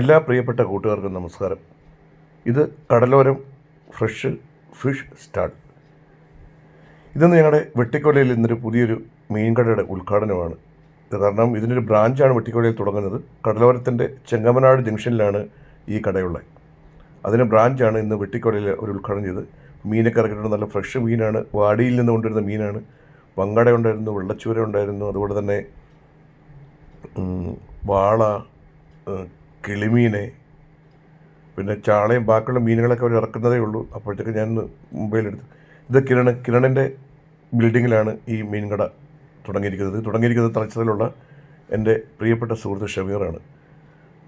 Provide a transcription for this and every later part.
എല്ലാ പ്രിയപ്പെട്ട കൂട്ടുകാർക്കും നമസ്കാരം. ഇത് കടലോരം ഫ്രഷ് ഫിഷ് സ്റ്റാൾ. ഇതെന്ന് ഞങ്ങളുടെ വെട്ടിക്കൊലയിൽ ഇന്നൊരു പുതിയൊരു മീൻകടയുടെ ഉദ്ഘാടനമാണ്. കാരണം ഇതിനൊരു ബ്രാഞ്ചാണ് വെട്ടിക്കൊലയിൽ തുടങ്ങുന്നത്. കടലോരത്തിന്റെ ചെങ്ങമനാട് ജംഗ്ഷനിലാണ് ഈ കടയുള്ളത്. അതിന് ബ്രാഞ്ചാണ് ഇന്ന് വെട്ടിക്കൊലയിൽ ഒരു ഉദ്ഘാടനം ചെയ്ത് മീനൊക്കെ ഇറക്കിയിട്ടുണ്ട്. നല്ല ഫ്രഷ് മീനാണ്. വാടിയിൽ നിന്ന് കൊണ്ടുവരുന്ന മീനാണ്. വങ്കട ഉണ്ടായിരുന്നു വെള്ളച്ചൂര ഉണ്ടായിരുന്നു. അതുപോലെ തന്നെ വാള കിളിമീനെ പിന്നെ ചാളയും ബാക്കിയുള്ള മീനുകളൊക്കെ അവർ ഇറക്കുന്നതേ ഉള്ളൂ. അപ്പോഴത്തേക്ക് ഞാൻ മുംബൈയിലെടുത്തു ഇത് കിരൺ കിരണിന്റെ ബിൽഡിങ്ങിലാണ് ഈ മീൻകട തുടങ്ങിയിരിക്കുന്നത്. തുടങ്ങിയിരിക്കുന്നത് തലച്ചതിലുള്ള എന്റെ പ്രിയപ്പെട്ട സുഹൃത്ത് ഷമീറാണ്.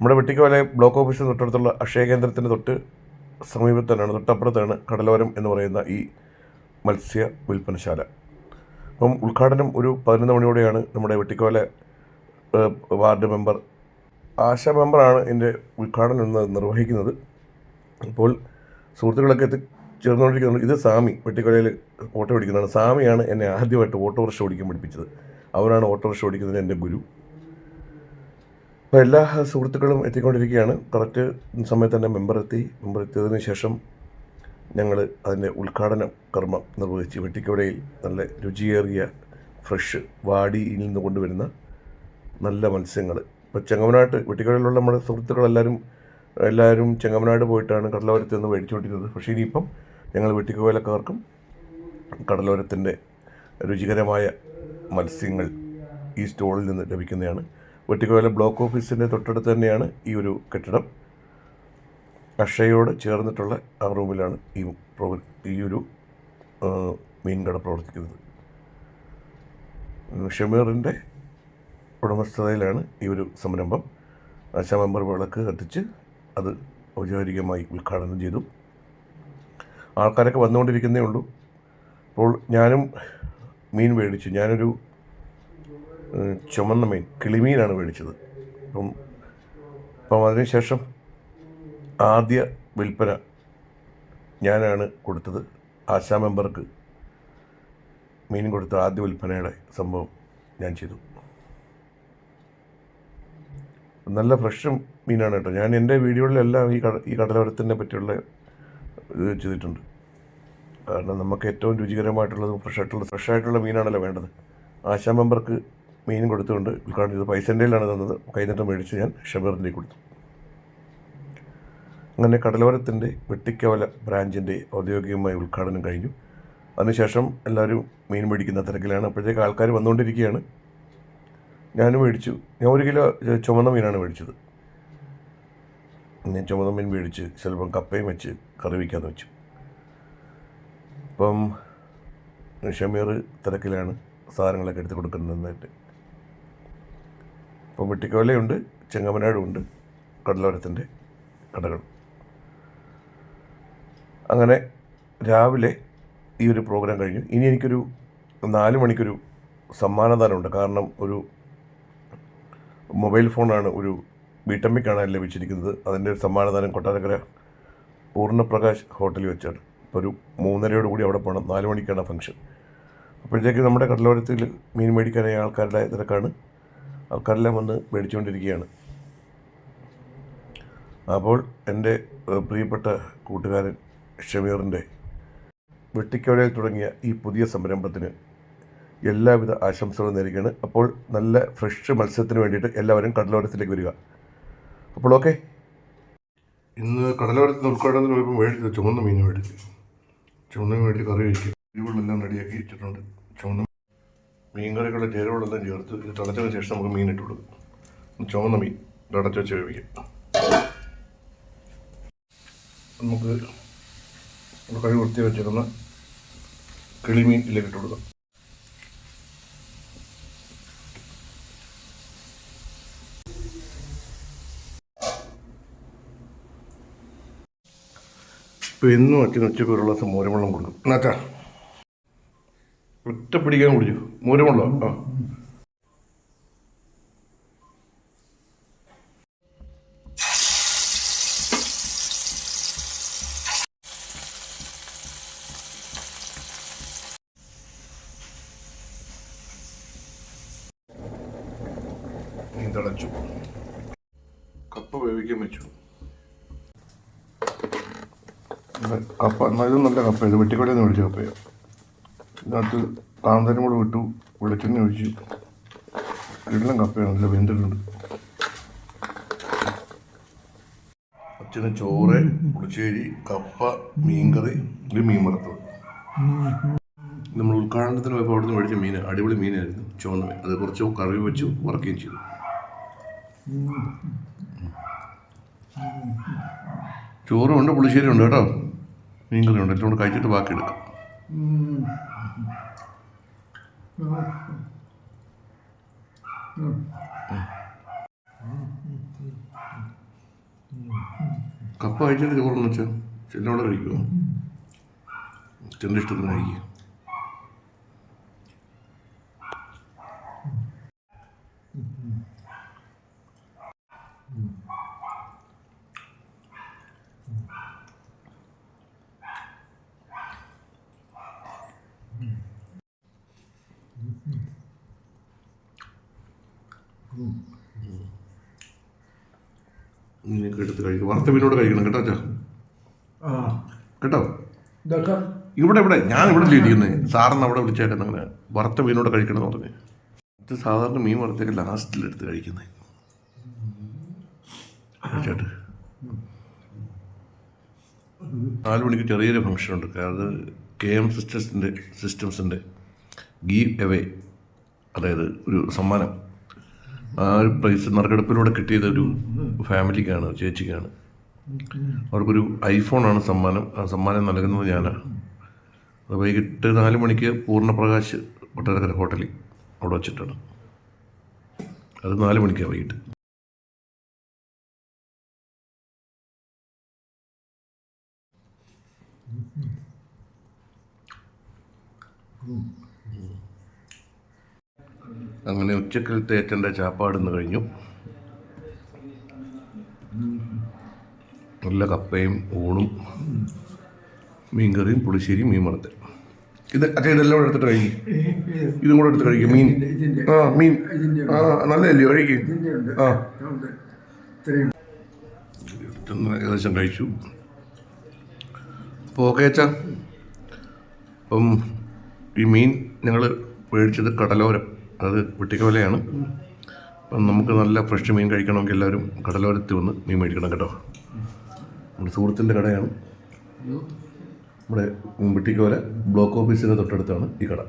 നമ്മുടെ വെട്ടിക്കോലെ ബ്ലോക്ക് ഓഫീസിന് തൊട്ടടുത്തുള്ള അക്ഷയ കേന്ദ്രത്തിന്റെ തൊട്ട് സമീപത്താണ് തൊട്ടപ്പുറത്താണ് കടലോരം എന്ന് പറയുന്ന ഈ മത്സ്യ വിൽപ്പനശാല. അപ്പം ഉദ്ഘാടനം ഒരു പതിനൊന്ന് മണിയോടെയാണ് നമ്മുടെ വെട്ടിക്കോലെ വാർഡ് മെമ്പർ ആശാ മെമ്പറാണ് എന്റെ ഉദ്ഘാടനം നിർവഹിക്കുന്നത്. ഇപ്പോൾ സുഹൃത്തുക്കളൊക്കെ എത്തി ചേർന്നുകൊണ്ടിരിക്കുന്നുണ്ട് ഇത് സാമി വെട്ടിക്കടയിൽ ഓട്ടോ ഓടിക്കുന്നതാണ്. സാമിയാണ് എന്നെ ആദ്യമായിട്ട് ഓട്ടോറിക്ഷ ഓടിക്കാൻ പഠിപ്പിച്ചത്. അവരാണ് ഓട്ടോറിക്ഷ ഓടിക്കുന്നത് എന്റെ ഗുരു. അപ്പോൾ എല്ലാ സുഹൃത്തുക്കളും എത്തിക്കൊണ്ടിരിക്കുകയാണ്. കറക്റ്റ് സമയത്ത് തന്നെ മെമ്പർ എത്തിയതിന് ശേഷം ഞങ്ങൾ അതിന്റെ ഉദ്ഘാടന കർമ്മം നിർവഹിച്ച് വെട്ടിക്കടയിൽ നല്ല രുചിയേറിയ ഫ്രഷ് വാടിയിൽ നിന്ന് കൊണ്ടുവരുന്ന നല്ല മത്സ്യങ്ങൾ ഇപ്പോൾ ചെങ്ങമനാട്ട് വെട്ടിക്കടലിലുള്ള നമ്മുടെ സുഹൃത്തുക്കളെല്ലാവരും എല്ലാവരും ചെങ്ങമനാട് പോയിട്ടാണ് കടലോരത്ത് നിന്ന് മേടിച്ചുകൊണ്ടിരുന്നത്. പക്ഷേ ഇനിയിപ്പം ഞങ്ങൾ വെട്ടിക്കോയിലക്കാർക്കും കടലോരത്തിന്റെ രുചികരമായ മത്സ്യങ്ങൾ ഈ സ്റ്റോളിൽ നിന്ന് ലഭിക്കുന്നതാണ്. വെട്ടിക്കോയിലെ ബ്ലോക്ക് ഓഫീസിന്റെ തൊട്ടടുത്ത് തന്നെയാണ് ഈ ഒരു കെട്ടിടം. അക്ഷയോട് ചേർന്നിട്ടുള്ള ആ റൂമിലാണ് ഈ ഈ ഒരു മീൻകട കട പ്രവർത്തിക്കുന്നത്. ഷമീറിന്റെ ഉടമസ്ഥതയിലാണ് ഈ ഒരു സംരംഭം. ആശാ മെമ്പർ വിളക്ക് കത്തിച്ച് അത് ഔദ്യോഗികമായി ഉദ്ഘാടനം ചെയ്തു. ആൾക്കാരൊക്കെ വന്നുകൊണ്ടിരിക്കുന്നേ ഉള്ളൂ. അപ്പോൾ ഞാനും മീൻ മേടിച്ചു. ഞാനൊരു ചുമന്ന മീൻ കിളിമീനാണ് മേടിച്ചത്. അപ്പം അപ്പം അതിനുശേഷം ആദ്യ വിൽപ്പന ഞാനാണ് കൊടുത്തത്. ആശാ മെമ്പർക്ക് മീൻ കൊടുത്ത ആദ്യ വിൽപ്പനയുടെ സംഭവം ഞാൻ ചെയ്തു. നല്ല ഫ്രഷ് മീനാണ് കേട്ടോ. ഞാൻ എന്റെ വീഡിയോകളിലെല്ലാം ഈ കട ഈ കടലോരത്തിനെ പറ്റിയുള്ള ഇത് ചെയ്തിട്ടുണ്ട്. കാരണം നമുക്ക് ഏറ്റവും രുചികരമായിട്ടുള്ളതും ഫ്രഷ് ആയിട്ടുള്ള ഫ്രഷ് ആയിട്ടുള്ള മീനാണല്ലോ വേണ്ടത്. ആശാ മെമ്പർക്ക് മീൻ കൊടുത്തുകൊണ്ട് ഉദ്ഘാടനം ചെയ്തു. പൈസന്റെയിലാണ് തന്നത്. കൈനീട്ടം മേടിച്ച് ഞാൻ ഷബീറിന്റെ കൊടുത്തു. അങ്ങനെ കടലോരത്തിന്റെ വെട്ടിക്കവല ബ്രാഞ്ചിന്റെ ഔദ്യോഗികമായ ഉദ്ഘാടനം കഴിഞ്ഞു. അതിനുശേഷം എല്ലാവരും മീൻ മേടിക്കുന്ന തിരക്കിലാണ്. അപ്പോഴത്തേക്ക് ആൾക്കാർ വന്നുകൊണ്ടിരിക്കുകയാണ്. ഞാനും മേടിച്ചു. ഞാൻ ഒരു കിലോ ചുമന്ന മീനാണ് മേടിച്ചത്. ഞാൻ ചുമന്ന മീൻ മേടിച്ച് ചിലപ്പം കപ്പയും വെച്ച് കറി വയ്ക്കാമെന്ന് വെച്ചു. അപ്പം ഷമീർ തിരക്കിലാണ് സാധനങ്ങളൊക്കെ എടുത്ത് കൊടുക്കുന്നതായിട്ട് ഇപ്പം വെട്ടിക്കോലയുണ്ട് ചെങ്ങമനാടുമുണ്ട് കടലോരത്തിന്റെ കടകൾ. അങ്ങനെ രാവിലെ ഈ ഒരു പ്രോഗ്രാം കഴിഞ്ഞു. ഇനി എനിക്കൊരു നാല് മണിക്കൊരു സമ്മാനദാനമുണ്ട്. കാരണം ഒരു മൊബൈൽ ഫോണാണ് ഒരു വീട്ടമ്മയ്ക്കാണ് ലഭിച്ചിരിക്കുന്നത്. അതിന്റെ ഒരു സമ്മാനദാനം കൊട്ടാരക്കര പൂർണപ്രകാശ് ഹോട്ടലിൽ വെച്ചാണ്. ഇപ്പോൾ ഒരു മൂന്നരയോട് കൂടി അവിടെ പോകണം. നാല് മണിക്കാണ് ഫംഗ്ഷൻ. അപ്പോഴത്തേക്ക് നമ്മുടെ കടലോരത്തിൽ മീൻ മേടിക്കാനായ ആൾക്കാരുടെ തിരക്കാണ്. ആൾക്കാരെല്ലാം വന്ന് മേടിച്ചുകൊണ്ടിരിക്കുകയാണ്. അപ്പോൾ എന്റെ പ്രിയപ്പെട്ട കൂട്ടുകാരൻ ഷമീറിന്റെ വെട്ടിക്കോലയിൽ തുടങ്ങിയ ഈ പുതിയ സംരംഭത്തിന് എല്ലാവിധ ആശംസകളും നേരിടുകയാണ് അപ്പോൾ നല്ല ഫ്രഷ് മത്സ്യത്തിന് വേണ്ടിയിട്ട് എല്ലാവരും കടലോരത്തിലേക്ക് വരിക. അപ്പോൾ ഓക്കെ. ഇന്ന് കടലോരത്തിന് ഉൾക്കൊള്ളുന്നതിന് പോയപ്പോൾ മേടിച്ചത് ചുമന്ന മീൻ മേടിച്ചു. ചുമന്ന മീൻ മേടിച്ച് കറി കഴിക്കും എരിവുകളെല്ലാം റെഡിയാക്കി വെച്ചിട്ടുണ്ട്. ചുമന്ന മീൻ കറികളുടെ ചേരുവകളെല്ലാം ചേർത്ത് ഇത് തിളച്ചതിന് ശേഷം നമുക്ക് മീൻ ഇട്ട് കൊടുക്കും. ചുമന്ന മീൻ ഇത് വെച്ച് വേവിക്കാം. നമുക്ക് കഴിവ് വൃത്തി വെച്ചിരുന്ന കിളിമീൻ ഇതിലേക്ക് ഇട്ട് ഇപ്പം എന്നും അച്ഛൻ ഉച്ചയ്ക്ക് ഒരു ഗ്ലാസ് കൊടുക്കും. എന്നാച്ചാ? ഒറ്റ പിടിക്കാൻ കുടിച്ചു? മോരവെള്ളം? ആ. തിളച്ചു. കപ്പ വേവിക്കാൻ വെച്ചു ഇത് കപ്പ ഇത് നല്ല കപ്പ ഇത് വെട്ടിക്കൊലയിൽ നിന്ന് മേടിച്ച കപ്പയാണ് ഇതിനകത്ത് താന്തരം കൂടെ വിട്ടു. വെളിച്ചെണ്ണ ഒഴിച്ചു എല്ലാം കപ്പയാണ്. നല്ല വെന്തിട്ടുണ്ട്. അച്ഛന് ചോറ് പുളിശ്ശേരി കപ്പ മീൻകറി ഒരു മീൻ വറുത്തത്. നമ്മൾ ഉദ്ഘാടനത്തിന് പോയപ്പോൾ അവിടെ നിന്ന് മേടിച്ച മീൻ അടിപൊളി മീനായിരുന്നു. ചുവന്ന മീൻ. അത് കുറച്ച് കറി വെച്ചു വറക്കുകയും ചെയ്തു. ചോറും ഉണ്ട് പുളിശ്ശേരി ഉണ്ട് കേട്ടോ. മീൻകറി ഉണ്ട് എല്ലാം കൂടെ കഴിച്ചിട്ട് ബാക്കി എടുക്കാം. കപ്പ കഴിച്ചിട്ട് ചോറെന്ന് വെച്ചാൽ ചെല്ലോടെ കഴിക്കുമോ ചെറിയ ഇഷ്ടത്തിന് കഴിക്കുക നിങ്ങൾക്ക് എടുത്ത് കഴിക്കും. വറുത്ത മീനോട് കഴിക്കണം കേട്ടോ അച്ഛാ. കേട്ടോ? ഇവിടെ ഇവിടെ. ഞാൻ ഇവിടെ ഇരിക്കുന്നത് സാറിന് അവിടെ വിളിച്ചായിട്ട് അങ്ങനെ വറുത്ത മീനോട് കഴിക്കണം എന്ന് പറഞ്ഞ്. ഇത് സാധാരണ മീൻ വറുത്തൊക്കെ ലാസ്റ്റിൽ എടുത്ത് കഴിക്കുന്നത് ചേട്ട് നാല് മണിക്ക് ചെറിയൊരു ഫംഗ്ഷൻ ഉണ്ട്. അത് കെ എം സിസ്റ്റംസിന്റെ സിസ്റ്റംസിന്റെ ഗീവ് എവേ. അതായത് ഒരു സമ്മാനം. ആ ഒരു പ്രൈസ് നറുക്കെടുപ്പിലൂടെ കിട്ടിയത് ഒരു ഫാമിലിക്കാണ് ചേച്ചിക്കാണ്. അവർക്കൊരു ഐഫോണാണ് സമ്മാനം. ആ സമ്മാനം നൽകുന്നത് ഞാനാണ് അത് വൈകിട്ട് നാല് മണിക്ക് പൂർണപ്രകാശ് കൊട്ടാരക്കര ഹോട്ടലിൽ അവിടെ വച്ചിട്ടാണ്. അത് നാല് മണിക്കാണ് വൈകിട്ട്. അങ്ങനെ ഉച്ചക്കലത്തെ ഏറ്റന്റെ ചാപ്പാടുന്ന് കഴിഞ്ഞു. നല്ല കപ്പയും ഊണും മീൻകറിയും പുളിശ്ശേരിയും മീൻ വറുത്ത് ഇത് അച്ഛൻ ഇതെല്ലാം കൂടെ എടുത്തിട്ട് കഴിക്കും. ഇതും കൂടെ എടുത്ത് കഴിക്കും. മീൻ. ആ മീൻ. ആ നല്ലതല്ലേ? കഴിക്കും ആ. ഏകദേശം കഴിച്ചു. അപ്പോൾ ഓക്കെ അച്ഛാ. അപ്പം ഈ മീൻ ഞങ്ങൾ മേടിച്ചത് കടലോരം. അത് വെട്ടിക്കവലയാണ് അപ്പം നമുക്ക് നല്ല ഫ്രഷ് മീൻ കഴിക്കണമെങ്കിൽ എല്ലാവരും കടലോരത്ത് വന്ന് മീൻ മേടിക്കണം കേട്ടോ. നമ്മുടെ സുഹൃത്തിന്റെ കടയാണ്. നമ്മുടെ വെട്ടിക്കോല ബ്ലോക്ക് ഓഫീസിന്റെ തൊട്ടടുത്താണ് ഈ കട.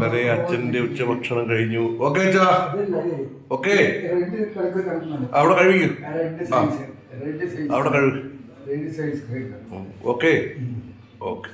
വരെ അച്ഛന്റെ ഉച്ചഭക്ഷണം കഴിഞ്ഞു. ഓക്കെ അച്ഛാ. ഓക്കെ. അവിടെ കഴിക്കും അവിടെ കഴിവ് ഓക്കെ. ഓക്കെ.